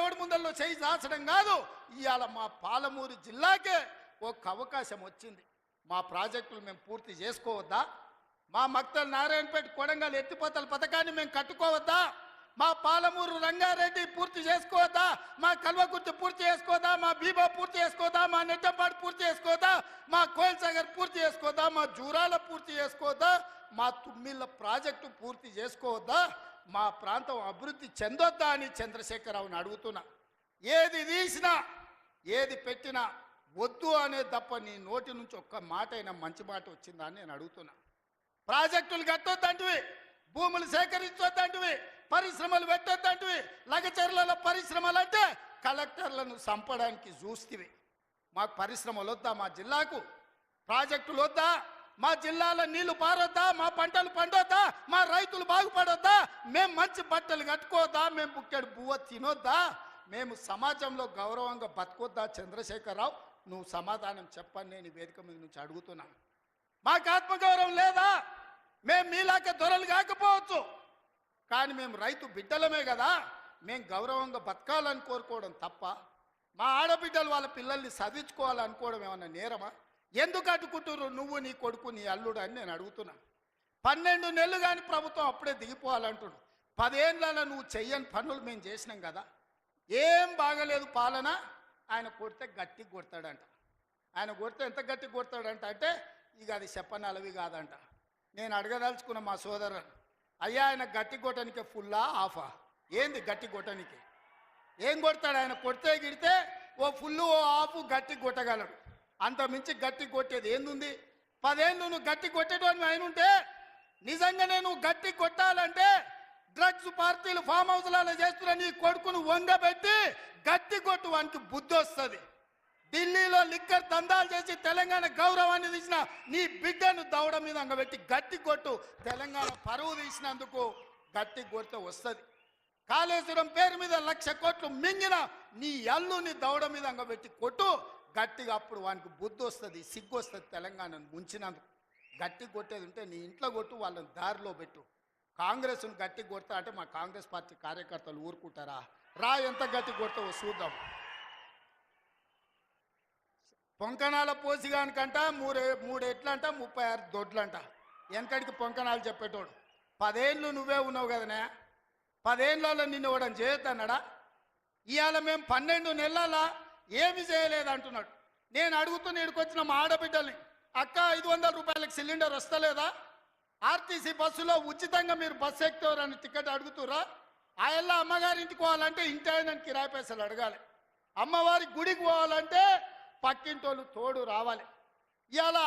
ఎవడి ముందల్లో చేయి దాచడం కాదు. ఇవాళ మా పాలమూరు జిల్లాకే ఒక అవకాశం వచ్చింది. మా ప్రాజెక్టులు మేము పూర్తి చేసుకోవద్దా? మా మక్తల్ నారాయణపేట కొడంగల్ ఎత్తిపోతల పథకాన్ని మేము కట్టుకోవద్దా? మా పాలమూరు రంగారెడ్డి పూర్తి చేసుకోవద్దా? మా కల్వకుర్తి పూర్తి చేసుకోవద్దా? మా బీబా పూర్తి చేసుకోదా మా నెట్టంపాడు పూర్తి చేసుకోవద్దా? మా కోయిల్ సాగర్ పూర్తి చేసుకోవద్దా? మా జూరాల పూర్తి చేసుకోవద్దా? మా తుమ్మిళ్ళ ప్రాజెక్టు పూర్తి చేసుకోవద్దా? మా ప్రాంతం అభివృద్ధి చెందొద్దా అని చంద్రశేఖరరావుని అడుగుతున్నా. ఏది తీసినా ఏది పెట్టినా వద్దు అనే తప్ప నీ నోటి నుంచి ఒక్క మాట అయినా మంచి మాట వచ్చిందా అని నేను అడుగుతున్నా. ప్రాజెక్టులు కట్టొద్దంటివి భూములు సేకరించొద్దంటివి పరిశ్రమలు పెట్టొద్దంటివి లగచర్లలో పరిశ్రమలు అంటే కలెక్టర్లను చంపడానికి చూస్తివి. మాకు పరిశ్రమలు వద్దా మా జిల్లాకు? ప్రాజెక్టులు వద్దా? మా జిల్లాలో నీళ్ళు పారొద్దా? మా పంటలు పండొద్దా? మా రైతులు బాగుపడొద్దా? మేము మంచి బట్టలు కట్టుకోవద్దా మేము బుక్కెడు బువ్వ తినొద్దా? మేము సమాజంలో గౌరవంగా బతుకొద్దా చంద్రశేఖరరావు? నువ్వు సమాధానం చెప్పని నేను వేదిక మీద నుంచి అడుగుతున్నాను మాకు ఆత్మగౌరవం లేదా? మేము మీలాక దొరలు కాకపోవచ్చు. కానీ మేము రైతు బిడ్డలమే కదా. మేము గౌరవంగా బతకాలని కోరుకోవడం తప్ప మా ఆడబిడ్డలు వాళ్ళ పిల్లల్ని చదివించుకోవాలనుకోవడం ఏమన్నా నేరమా? ఎందుకు అడ్డుకుంటున్నారు నువ్వు నీ కొడుకు నీ అల్లుడు అని నేను అడుగుతున్నాను పన్నెండు నెలలు కానీ ప్రభుత్వం అప్పుడే దిగిపోవాలంటున్నాడు. పదేళ్ళలో నువ్వు చెయ్యని పనులు మేము చేసినాం కదా. ఏం బాగలేదు పాలన. ఆయన కొడితే గట్టి కొడతాడంట. ఆయన కొడితే ఎంత గట్టి కొడతాడంట అంటే ఇక అది చెప్పనలవి కాదంట. నేను అడగదలుచుకున్న మా సోదరు అయ్యా ఆయన గట్టి కొట్టనికే ఫుల్లా ఆఫా ఏంది గట్టి కొట్టనికి? ఏం కొడతాడు? ఆయన కొడితే గిడితే ఓ ఫుల్ ఓ ఆఫ్ గట్టి కొట్టగలడు. అంత మించి గట్టి కొట్టేది ఏందుంది? పదేళ్ళు నువ్వు గట్టి కొట్టేటోని ఆయన ఉంటే నిజంగానే నువ్వు గట్టి కొట్టాలంటే డ్రగ్స్ పార్టీలు ఫామ్ హౌస్లలో చేస్తున్న నీ కొడుకును వంగబెట్టి గట్టి కొట్టు వానికి బుద్ధి వస్తుంది ఢిల్లీలో లిక్కర్ దందాలు చేసి తెలంగాణ గౌరవాన్ని తీసిన నీ బిడ్డను దౌడ మీద అంగబెట్టి గట్టి కొట్టు తెలంగాణ పరువు తీసినందుకు గట్టి కొడితే వస్తుంది. కాళేశ్వరం పేరు మీద లక్ష కోట్లు మింగిన నీ అల్లుని దౌడ మీద అంగబెట్టి కొట్టు గట్టిగా అప్పుడు వానికి బుద్ధి వస్తుంది సిగ్గు వస్తుంది తెలంగాణను ముంచినందుకు. గట్టి కొట్టేది ఉంటే నీ ఇంట్లో కొట్టు వాళ్ళని దారిలో పెట్టు. కాంగ్రెస్ను గట్టి కొడతా అంటే మా కాంగ్రెస్ పార్టీ కార్యకర్తలు ఊరుకుంటారా? రా ఎంత గట్టి కొడతావో చూద్దాం. పొంకణాల పోసిగానికంట మూడే మూడెట్లంట ముప్పై ఆరు దొడ్లంట. వెనకడికి పొంకణాలు చెప్పేటోడు. పదేళ్ళు నువ్వే ఉన్నావు కదనే? పదేళ్ళలో నిన్ను ఇవ్వడం చేయొద్దన్నాడా? ఇవాళ మేము పన్నెండు నెలల ఏమి చేయలేదు అంటున్నాడు నేను అడుగుతున్న ఇక్కడికి మా ఆడబిడ్డల్ని అక్క ఐదు వందల రూపాయలకి సిలిండర్ వస్తలేదా? ఆర్టీసీ బస్సులో ఉచితంగా మీరు బస్సు ఎక్కుతారని టికెట్ అడుగుతురా? ఆయల్ల అమ్మగారింటికి పోవాలంటే ఇంటి ఆయన కిరాయి పైసలు అడగాలి. అమ్మవారి గుడికి పోవాలంటే పక్కింటోళ్ళు తోడు రావాలి. ఇవాళ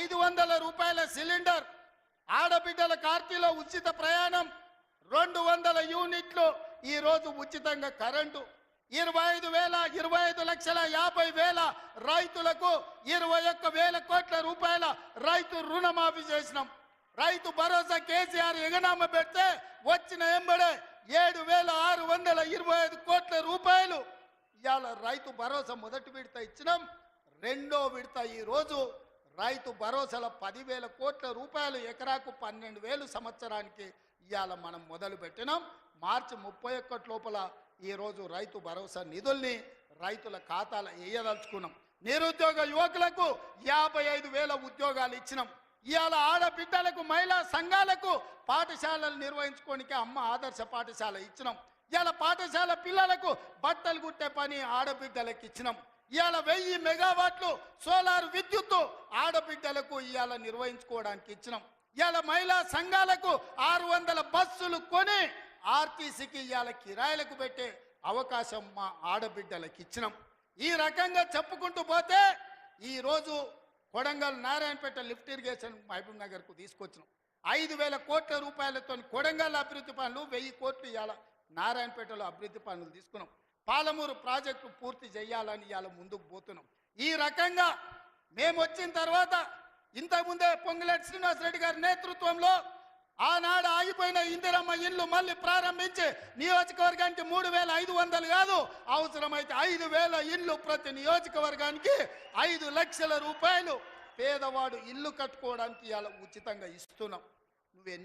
ఐదు వందల రూపాయల సిలిండర్ ఆడబిడ్డల కార్తీలో ఉచిత ప్రయాణం రెండు వందల యూనిట్లు ఈరోజు ఉచితంగా కరెంటు ఇరవై ఐదు వేల ఇరవై ఐదు లక్షల యాభై వేల రైతులకు ఇరవై ఒక్క వేల కోట్ల రూపాయల రైతు రుణమాఫీ చేసినాం. రైతు భరోసా కేసీఆర్ ఎగనామ పెడితే వచ్చిన ఎంబడే ఏడు వేల ఆరు వందల ఇరవై ఐదు కోట్ల రూపాయలు. ఇవాళ రైతు భరోసా మొదటి విడత ఇచ్చినాం. రెండో విడత ఈరోజు రైతు భరోసాల పదివేల కోట్ల రూపాయలు ఎకరాకు పన్నెండు వేలు సంవత్సరానికి ఇవాళ మనం మొదలు పెట్టినాం. మార్చి ముప్పై ఒక్కటి లోపల ఈరోజు రైతు భరోసా నిధుల్ని రైతుల ఖాతాలో వేయదలుచుకున్నాం నిరుద్యోగ యువకులకు యాభై ఐదు వేల ఉద్యోగాలు ఇచ్చినాం. ఇవాళ ఆడబిడ్డలకు మహిళా సంఘాలకు పాఠశాలలు నిర్వహించుకోనికి అమ్మ ఆదర్శ పాఠశాల ఇచ్చినాం. ఇవాళ పాఠశాల పిల్లలకు బట్టలు కుట్టే పని ఆడబిడ్డలకు ఇచ్చినాం. ఇవాళ వెయ్యి మెగావాట్లు సోలార్ విద్యుత్తు ఆడబిడ్డలకు ఇవాళ నిర్వహించుకోవడానికి ఇచ్చినాం. ఇవాళ మహిళా సంఘాలకు ఆరు వందల బస్సులు కొని ఆర్టీసీకి ఇవాళ కిరాయిలకు పెట్టే అవకాశం మా ఆడబిడ్డలకు ఇచ్చినాం. ఈ రకంగా చెప్పుకుంటూ పోతే ఈరోజు కొడంగల్ నారాయణపేట లిఫ్ట్ ఇరిగేషన్ మహబూబ్ నగర్కు తీసుకొచ్చినాం. ఐదు వేల కోట్ల రూపాయలతో కొడంగల్ అభివృద్ధి పనులు వెయ్యి కోట్లు ఇవాళ నారాయణపేటలో అభివృద్ధి పనులు తీసుకున్నాం. పాలమూరు ప్రాజెక్టు పూర్తి చేయాలని ఇవాళ ముందుకు పోతున్నాం. ఈ రకంగా మేము వచ్చిన తర్వాత ఇంతకుముందే పొంగులేటి శ్రీనివాసరెడ్డి గారి నేతృత్వంలో ఆనాడు ఆగిపోయిన ఇందిరమ్మ ఇల్లు మళ్ళీ ప్రారంభించి నియోజకవర్గానికి మూడు వేల ఐదు వందలు కాదు అవసరమైతే ఐదు వేల ఇల్లు ప్రతి నియోజకవర్గానికి ఐదు లక్షల రూపాయలు పేదవాడు ఇల్లు కట్టుకోవడానికి ఇలా ఉచితంగా ఇస్తున్నాం. నువ్వెన్ని